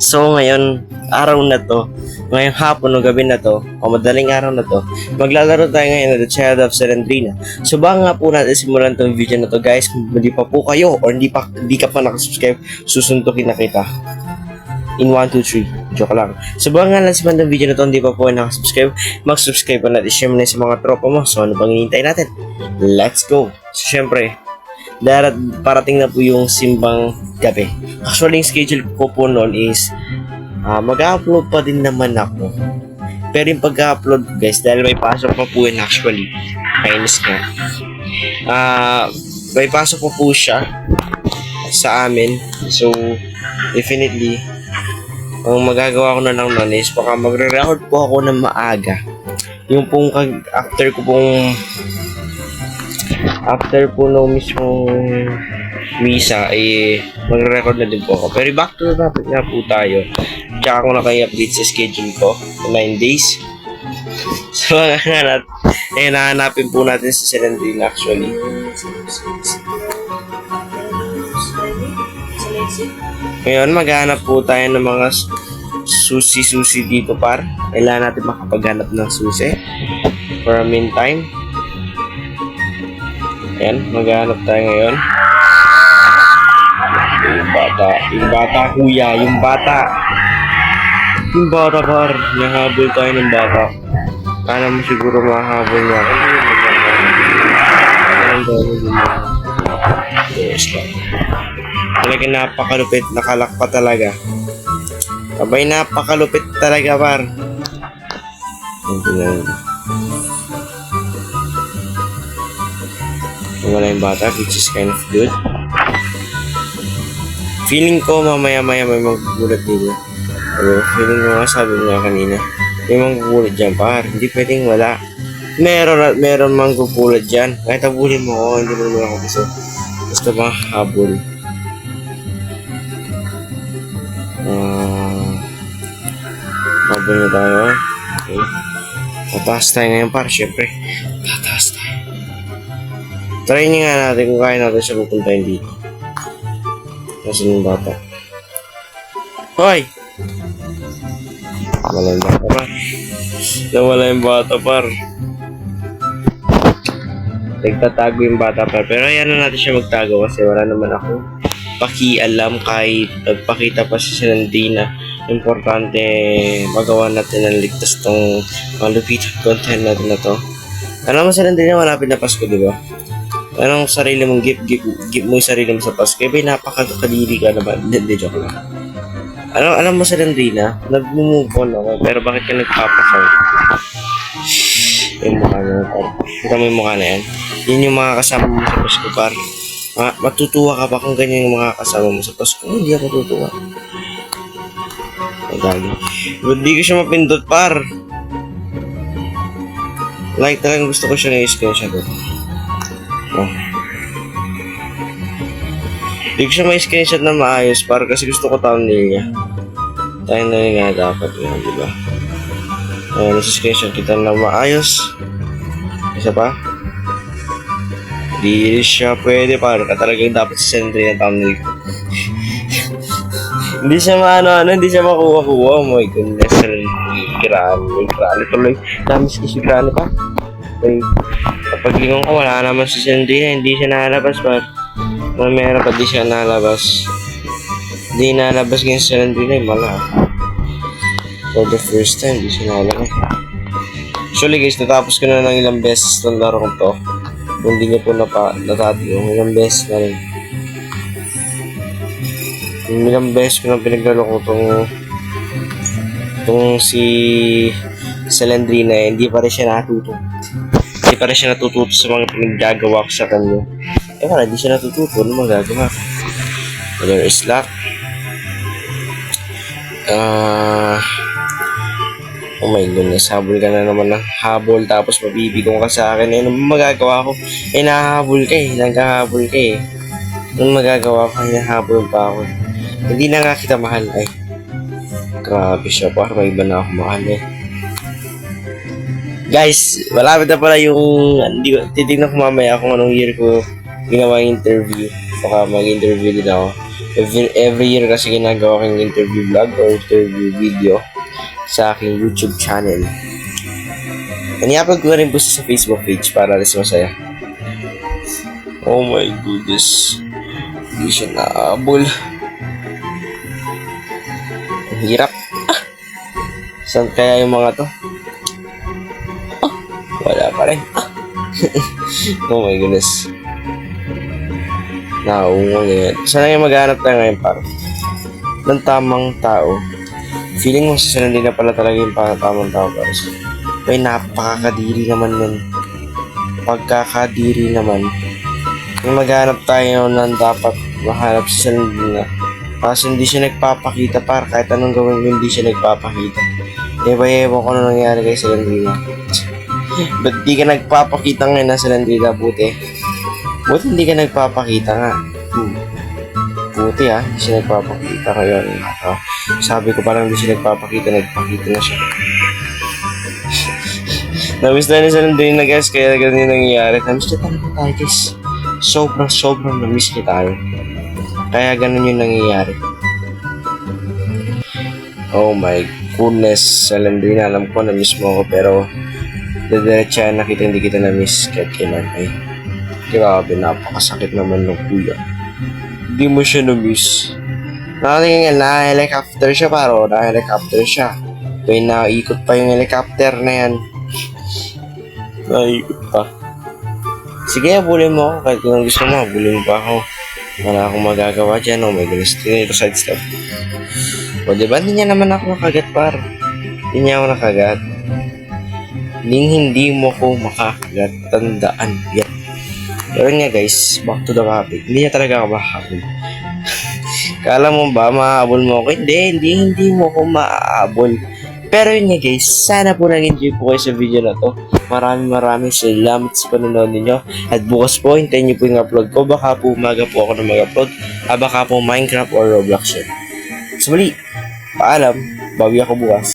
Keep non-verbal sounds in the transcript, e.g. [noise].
So ngayon, araw na to, ngayong hapon o gabi na to, o madaling araw na to, maglalaro tayo ngayon ng The Child of Serendrina. So baka nga po natin simulan tong video na to guys, kung hindi pa po kayo or hindi, pa, hindi ka pa nakasubscribe, susuntukin na kita. In 1, 2, 3. Joke lang. So baka nga lang simulan tong video na to, hindi pa po nakasubscribe, mag-subscribe pa natin, share mo na sa mga tropa mo. So ano bang hinihintay natin? Let's go! So syempre, darat parating na po yung simbang gabi. Actually, yung schedule ko po noon is ah, mag-upload pa din naman ako. Pero yung pag-upload guys, dahil may pasok pa po yun actually, kainis nga. Ah, may pasok pa po siya sa amin. So, definitely, ang magagawa ko na lang noon is baka magre-record po ako ng maaga. Yung pong after ko pong after po no mismong misa ay magre-record na din po ako. Pero back to the topic nga po tayo. Tsaka ako na kayo update sa schedule ko. 9 days. [laughs] So, hanap, eh, nahanapin po natin si Serendrina actually. Ngayon, maghanap po tayo ng mga susi-susi dito par. Kailangan natin makapaghanap ng susi. For a meantime. Ayan, maghanap tayo ngayon. Yung bata, yung bata kuya, yung bata. Yung bata par, nahabol tayo ng bata. Kala mo siguro mahabol niya. Yes. Talaga napakalupit, nakalakpa talaga. Abay, napakalupit talaga par. Ito na. Wala yung bata, which is kind of good. Feeling ko mamaya-maya may maggugulat dito. Ano, feeling ko nga sabi mo nga kanina, may maggugulat dyan par. Hindi pwedeng wala. Meron at meron manggugulat dyan. Kahit abulin mo ako, hindi mo naman ako gusto. Basta mga habol. Ah, habol na tayo. Okay. Tataas tayo ngayon par, syempre. Tataas tayo. Try niya nga natin kung kaya natin siya pupuntahin dito. Nasaan yung bata? Hoy! Wala yung bata par. Nawala yung bata par. Nagtatago yung bata par. Pero ayan na natin siya magtago kasi wala naman ako pakialam kahit nagpakita pa si Sinandina. Importante magawa natin ng ligtas tong malupit content natin na to. Alam mo Sinandina, malapit na Pasko, di ba? Anong sarili mong gift, gift, gift mo yung sarili mo sa Pasko? Eh, napakakadiri ka naman. Hindi, hindi, joke lang. Alam, alam mo sa Landrina, nag-move on ako, pero bakit ka nagpapasal? Yung mukha niya, par. Kita mo yung mukha na yan. Yun yung mga kasama mo sa Pasko, par. Ma matutuwa ka ba kung ganyan yung mga kasama mo sa Pasko? Hindi ako tutuwa. Ay, gagi. Ba't di ko siya mapindot, par? Like talagang gusto ko siya na-screenshot. Oh. Hindi ko siya may screenshot na maayos para kasi gusto ko thumbnail niya. Na rin nga dapat yun, di ba? Ayan, nasa screenshot kita na maayos. Isa pa? Di siya pwede para ka talagang dapat sa sentry ng thumbnail ko. hindi siya maano ano, hindi siya makuha-kuha. Oh my goodness, grani, grani tuloy. Dami si grani pa. Okay. Kapag lingon ko, wala naman si Sandrina, hindi siya nalabas pa. Mamaya pa di siya nalabas. Hindi nalabas ngayon si Sandrina, mala. For the first time, di siya nalabas. Actually guys, natapos ko na ng ilang beses itong laro ko to. Kung hindi niyo po napa, natati yung ilang beses na rin. Yung ilang beses ko na pinaglaro ko itong itong si Salandrina, eh, hindi pa rin siya natuto hindi pa rin siya natututo sa mga pinaggagawa ko sa kanya. Eh wala, hindi siya natututo. Ano magagawa? There is luck. Ah... oh my goodness, habol ka na naman ng habol tapos mabibigong ka sa akin. Eh, ano magagawa ko? Eh, nahahabol ka eh. Naghahabol ka eh. Anong magagawa ko? Hinahabol pa ako. Hindi na nga kita mahal. Ay, grabe siya. Parang may iba na ako mahal eh. Guys, malapit na pala yung hindi ko titignan ko mamaya kung anong year ko ginawa yung interview. Baka mag-interview din ako. Every, every year kasi ginagawa kong interview vlog or interview video sa aking YouTube channel. Ani-upload ko rin po sa Facebook page para rin masaya. Oh my goodness. Hindi siya naabol. Ang hirap. Ah! Saan kaya yung mga to? Pa rin. [laughs] Oh my goodness. Naungo na yan. Sana yung maghanap tayo ngayon para ng tamang tao. Feeling mo sa hindi na pala talaga yung tamang tao para sa May napakakadiri naman nun. Pagkakadiri naman. Kung maghanap tayo ng dapat mahanap sa Sandina. Kasi hindi siya nagpapakita para kahit anong gawin mo hindi siya nagpapakita. Ewa-ewa ko na nangyari kay Salandrina. Ba't di ka nagpapakita ngayon na Salandrina, buti? Buti hindi ka nagpapakita nga. Hmm. Buti ah, hindi siya nagpapakita ngayon. Ah, sabi ko parang hindi siya nagpapakita, nagpakita na siya. [laughs] Namiss na ni Salandrina guys, kaya ganun yung nangyayari. Namiss na talaga tayo guys. Sobrang sobrang namiss niya tayo. Kaya ganun yung nangyayari. Oh my goodness, Salandrina, alam ko na-miss mo ako pero dadiretsahan na kita hindi kita na-miss kahit kailan ay grabe, napakasakit naman ng kuya. Hindi mo siya na-miss. Nakatingin nga, na-helicopter siya paro, na-helicopter siya. Kaya naikot pa yung helicopter na yan. Naikot pa. Sige, abulin mo ako. Kahit kung gusto mo, abulin mo pa ako. Wala akong magagawa dyan. Oh my goodness. Tinito side step. O, diba? Hindi niya naman ako nakagat, par. Hindi niya ako nakagat. Hindi, hindi mo ko makakagat. Tandaan yan. Pero nga guys, back to the topic. Hindi niya talaga ako makahabol. [laughs] Kala mo ba, maaabol mo ako? Hindi, hindi, hindi mo ko maaabol. Pero yun nga guys, sana po nag-enjoy po kayo sa video na to. Maraming maraming salamat sa panonood ninyo. At bukas po, hintayin niyo po yung upload ko. Baka po umaga po ako na mag-upload. Ah, baka po Minecraft or Roblox yun. So muli, paalam. Bawi ako bukas.